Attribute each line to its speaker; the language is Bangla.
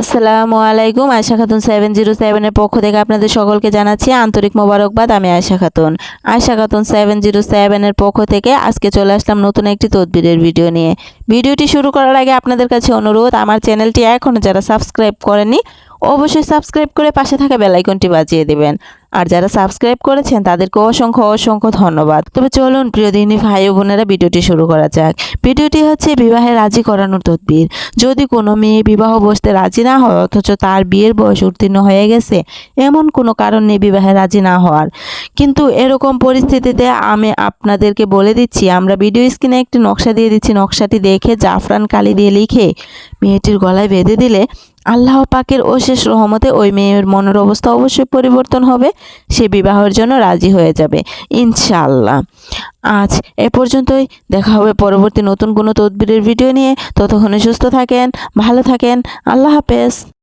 Speaker 1: আসসালামু আলাইকুম আয়শা খাতুন সেভেন জিরো সেভেনের পক্ষ থেকে আপনাদের সকলকে জানাচ্ছি আন্তরিক মোবারকবাদ, আমি আয়শা খাতুন। আয়শা খাতুন সেভেন জিরো সেভেনের পক্ষ থেকে আজকে চলে আসলাম নতুন একটি তদবিরের ভিডিও নিয়ে। ভিডিওটি শুরু করার আগে আপনাদের কাছে অনুরোধ, আমার চ্যানেলটি এখনও যারা সাবস্ক্রাইব করেনি অবশ্যই সাবস্ক্রাইব করে পাশে থাকা বেলাইকনটি বাজিয়ে দেবেন। আর যারা সাবস্ক্রাইব করেছেন, তাদেরকে অসংখ্য অসংখ্য ধন্যবাদ। তবে চলুন, প্রিয় দিনী ভাই বোনেরা, ভিডিওটি শুরু করা যাক। ভিডিওটি হচ্ছে বিবাহে রাজি করানোর তদবির। যদি কোনো মেয়ে বিবাহ বসতে রাজি না হয়, অথচ তার বিয়ের বয়স উত্তীর্ণ হয়ে গেছে, এমন কোনো কারণ নেই বিবাহে রাজি না হওয়ার। কিন্তু এরকম পরিস্থিতিতে আমি আপনাদেরকে বলে দিচ্ছি, আমরা ভিডিও স্ক্রিনে একটি নকশা দিয়ে দিচ্ছি। নকশাটি দেখে জাফরান কালি দিয়ে লিখে মেয়েটির গলায় বেঁধে দিলে আল্লাহ পাকের অশেষ রহমতে ওই মেয়ের মনের অবস্থা অবশ্যই পরিবর্তন হবে, সে বিবাহের জন্য রাজি হয়ে যাবে, ইনশাআল্লাহ। আজ এ পর্যন্তই, দেখা হবে পরবর্তী নতুন কোনো তদবিরের ভিডিও নিয়ে। ততক্ষণে সুস্থ থাকেন, ভালো থাকেন, আল্লাহ হাফেজ।